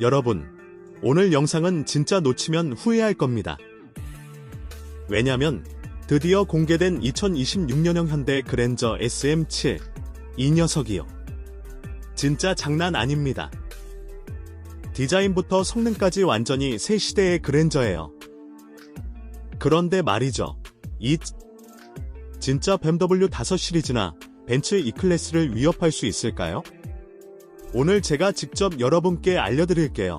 여러분, 오늘 영상은 진짜 놓치면 후회할 겁니다. 왜냐면 드디어 공개된 2026년형 현대 그랜저 SM7 이 녀석이요. 진짜 장난 아닙니다. 디자인부터 성능까지 완전히 새 시대의 그랜저예요. 그런데 말이죠. 이 진짜 BMW 5 시리즈나 벤츠 E클래스를 위협할 수 있을까요? 오늘 제가 직접 여러분께 알려드릴게요.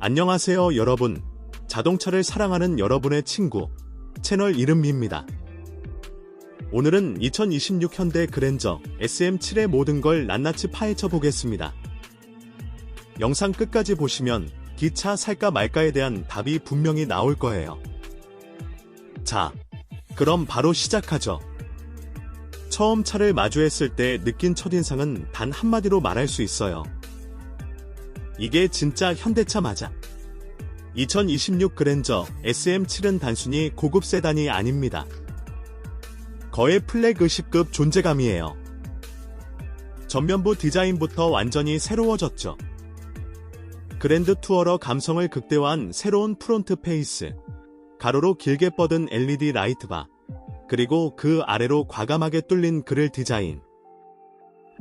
안녕하세요, 여러분. 자동차를 사랑하는 여러분의 친구, 채널 이름입니다. 오늘은 2026 현대 그랜저 SM7의 모든 걸 낱낱이 파헤쳐 보겠습니다. 영상 끝까지 보시면 기차 살까 말까에 대한 답이 분명히 나올 거예요. 자, 그럼 바로 시작하죠. 처음 차를 마주했을 때 느낀 첫인상은 단 한마디로 말할 수 있어요. 이게 진짜 현대차 맞아. 2026 그랜저 SM7은 단순히 고급 세단이 아닙니다. 거의 플래그십급 존재감이에요. 전면부 디자인부터 완전히 새로워졌죠. 그랜드 투어러 감성을 극대화한 새로운 프론트 페이스, 가로로 길게 뻗은 LED 라이트바, 그리고 그 아래로 과감하게 뚫린 그릴 디자인.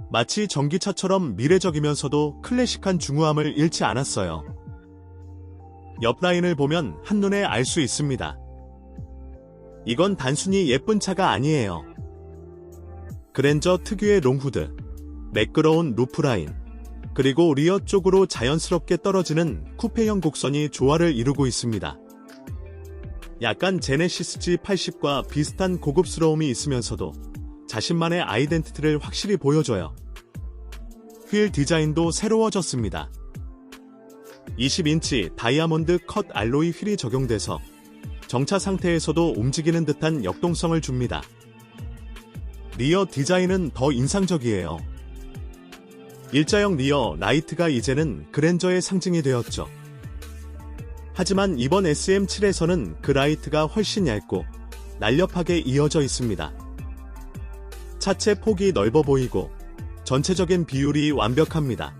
마치 전기차처럼 미래적이면서도 클래식한 중후함을 잃지 않았어요. 옆 라인을 보면 한눈에 알 수 있습니다. 이건 단순히 예쁜 차가 아니에요. 그랜저 특유의 롱후드, 매끄러운 루프라인, 그리고 리어 쪽으로 자연스럽게 떨어지는 쿠페형 곡선이 조화를 이루고 있습니다. 약간 제네시스 G80과 비슷한 고급스러움이 있으면서도 자신만의 아이덴티티를 확실히 보여줘요. 휠 디자인도 새로워졌습니다. 20인치 다이아몬드 컷 알로이 휠이 적용돼서 정차 상태에서도 움직이는 듯한 역동성을 줍니다. 리어 디자인은 더 인상적이에요. 일자형 리어 라이트가 이제는 그랜저의 상징이 되었죠. 하지만 이번 SM7에서는 그 라이트가 훨씬 얇고 날렵하게 이어져 있습니다. 차체 폭이 넓어 보이고 전체적인 비율이 완벽합니다.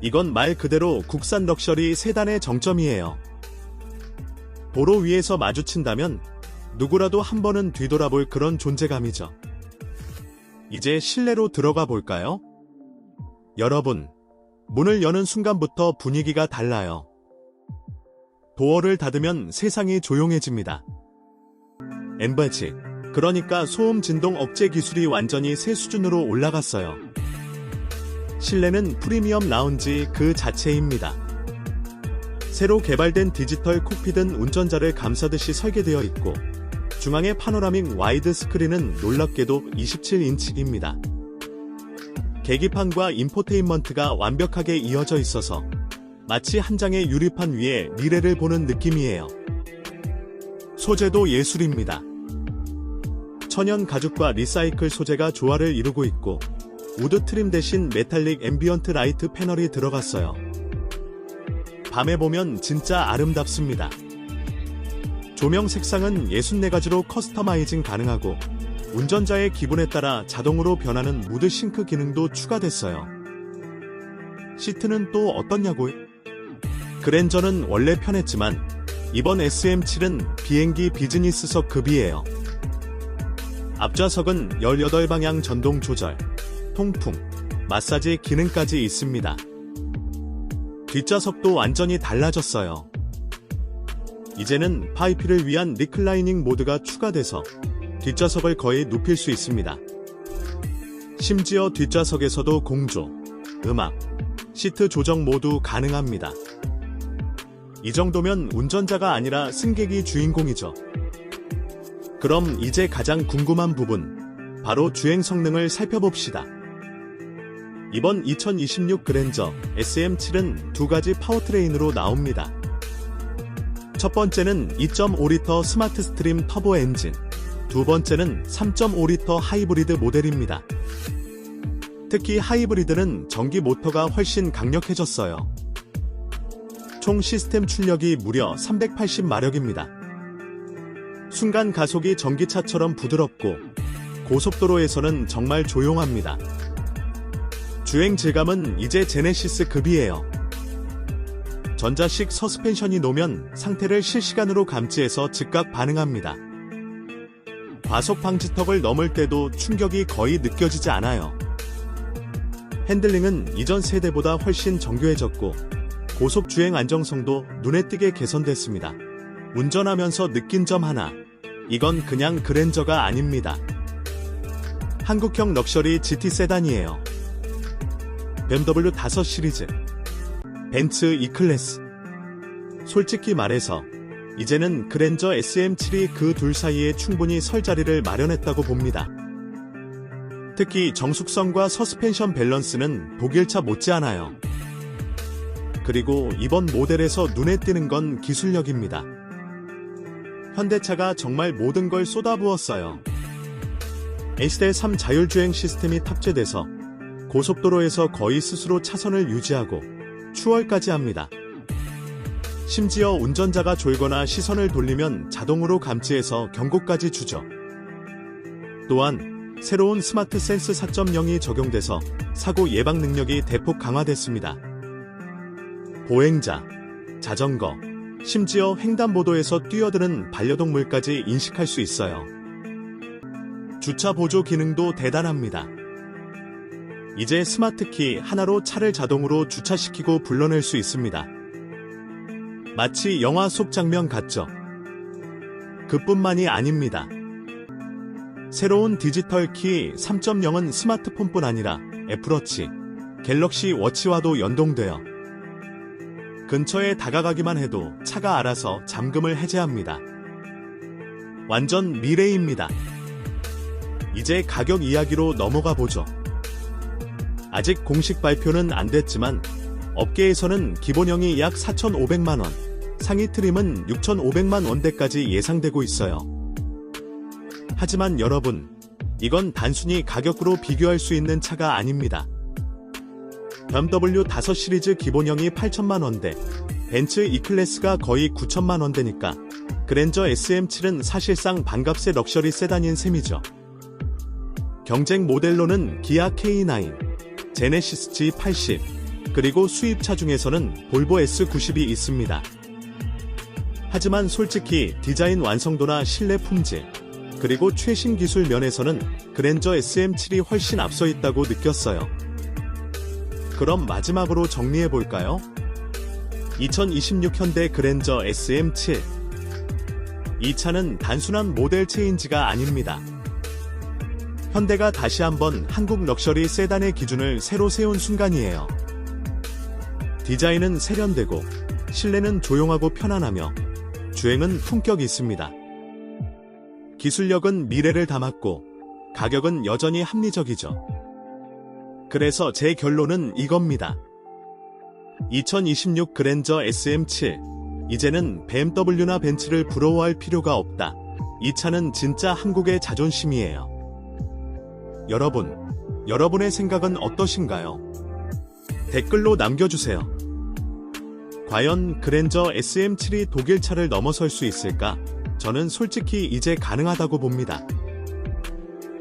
이건 말 그대로 국산 럭셔리 세단의 정점이에요. 도로 위에서 마주친다면 누구라도 한 번은 뒤돌아볼 그런 존재감이죠. 이제 실내로 들어가 볼까요? 여러분, 문을 여는 순간부터 분위기가 달라요. 도어를 닫으면 세상이 조용해집니다. 엠바지, 그러니까 소음 진동 억제 기술이 완전히 새 수준으로 올라갔어요. 실내는 프리미엄 라운지 그 자체입니다. 새로 개발된 디지털 콕핏은 운전자를 감싸듯이 설계되어 있고 중앙의 파노라믹 와이드 스크린은 놀랍게도 27인치입니다. 계기판과 인포테인먼트가 완벽하게 이어져 있어서 마치 한 장의 유리판 위에 미래를 보는 느낌이에요. 소재도 예술입니다. 천연 가죽과 리사이클 소재가 조화를 이루고 있고 우드 트림 대신 메탈릭 앰비언트 라이트 패널이 들어갔어요. 밤에 보면 진짜 아름답습니다. 조명 색상은 64가지로 커스터마이징 가능하고 운전자의 기분에 따라 자동으로 변하는 무드 싱크 기능도 추가됐어요. 시트는 또 어떻냐고요? 그랜저는 원래 편했지만 이번 SM7은 비행기 비즈니스석 급이에요. 앞좌석은 18방향 전동 조절, 통풍, 마사지 기능까지 있습니다. 뒷좌석도 완전히 달라졌어요. 이제는 파이피를 위한 리클라이닝 모드가 추가돼서 뒷좌석을 거의 눕힐 수 있습니다. 심지어 뒷좌석에서도 공조, 음악, 시트 조정 모두 가능합니다. 이 정도면 운전자가 아니라 승객이 주인공이죠. 그럼 이제 가장 궁금한 부분, 바로 주행 성능을 살펴봅시다. 이번 2026 그랜저 SM7은 두 가지 파워트레인으로 나옵니다. 첫 번째는 2.5리터 스마트 스트림 터보 엔진, 두 번째는 3.5리터 하이브리드 모델입니다. 특히 하이브리드는 전기 모터가 훨씬 강력해졌어요. 총 시스템 출력이 무려 380마력입니다. 순간 가속이 전기차처럼 부드럽고 고속도로에서는 정말 조용합니다. 주행 질감은 이제 제네시스 급이에요. 전자식 서스펜션이 놓으면 상태를 실시간으로 감지해서 즉각 반응합니다. 과속 방지턱을 넘을 때도 충격이 거의 느껴지지 않아요. 핸들링은 이전 세대보다 훨씬 정교해졌고 고속 주행 안정성도 눈에 띄게 개선됐습니다. 운전하면서 느낀 점 하나. 이건 그냥 그랜저가 아닙니다. 한국형 럭셔리 GT 세단이에요. BMW 5 시리즈, 벤츠 E클래스. 솔직히 말해서 이제는 그랜저 SM7이 그 둘 사이에 충분히 설 자리를 마련했다고 봅니다. 특히 정숙성과 서스펜션 밸런스는 독일차 못지않아요. 그리고 이번 모델에서 눈에 띄는 건 기술력입니다. 현대차가 정말 모든 걸 쏟아부었어요. HDL3 자율주행 시스템이 탑재돼서 고속도로에서 거의 스스로 차선을 유지하고 추월까지 합니다. 심지어 운전자가 졸거나 시선을 돌리면 자동으로 감지해서 경고까지 주죠. 또한 새로운 스마트 센스 4.0이 적용돼서 사고 예방 능력이 대폭 강화됐습니다. 보행자, 자전거, 심지어 횡단보도에서 뛰어드는 반려동물까지 인식할 수 있어요. 주차 보조 기능도 대단합니다. 이제 스마트키 하나로 차를 자동으로 주차시키고 불러낼 수 있습니다. 마치 영화 속 장면 같죠? 그뿐만이 아닙니다. 새로운 디지털 키 3.0은 스마트폰뿐 아니라 애플워치, 갤럭시 워치와도 연동되어 근처에 다가가기만 해도 차가 알아서 잠금을 해제합니다. 완전 미래입니다. 이제 가격 이야기로 넘어가 보죠. 아직 공식 발표는 안 됐지만 업계에서는 기본형이 약 4,500만원, 상위 트림은 6,500만 원대까지 예상되고 있어요. 하지만 여러분, 이건 단순히 가격으로 비교할 수 있는 차가 아닙니다. BMW 5 시리즈 기본형이 8천만 원대, 벤츠 E클래스가 거의 9천만 원대니까 그랜저 SM7은 사실상 반값의 럭셔리 세단인 셈이죠. 경쟁 모델로는 기아 K9, 제네시스 G80, 그리고 수입차 중에서는 볼보 S90이 있습니다. 하지만 솔직히 디자인 완성도나 실내 품질, 그리고 최신 기술 면에서는 그랜저 SM7이 훨씬 앞서 있다고 느꼈어요. 그럼 마지막으로 정리해 볼까요? 2026 현대 그랜저 SM7. 이 차는 단순한 모델 체인지가 아닙니다. 현대가 다시 한번 한국 럭셔리 세단의 기준을 새로 세운 순간이에요. 디자인은 세련되고 실내는 조용하고 편안하며 주행은 품격 있습니다. 기술력은 미래를 담았고 가격은 여전히 합리적이죠. 그래서 제 결론은 이겁니다. 2026 그랜저 SM7. 이제는 BMW나 벤츠를 부러워할 필요가 없다. 이 차는 진짜 한국의 자존심이에요. 여러분, 여러분의 생각은 어떠신가요? 댓글로 남겨주세요. 과연 그랜저 SM7이 독일 차를 넘어설 수 있을까? 저는 솔직히 이제 가능하다고 봅니다.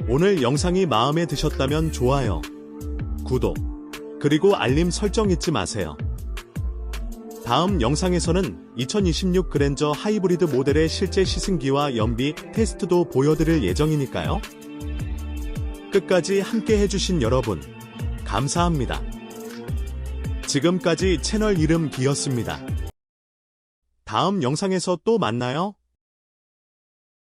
오늘 영상이 마음에 드셨다면 좋아요, 구독, 그리고 알림 설정 잊지 마세요. 다음 영상에서는 2026 그랜저 하이브리드 모델의 실제 시승기와 연비 테스트도 보여드릴 예정이니까요. 끝까지 함께 해주신 여러분, 감사합니다. 지금까지 채널 이름 기였습니다. 다음 영상에서 또 만나요.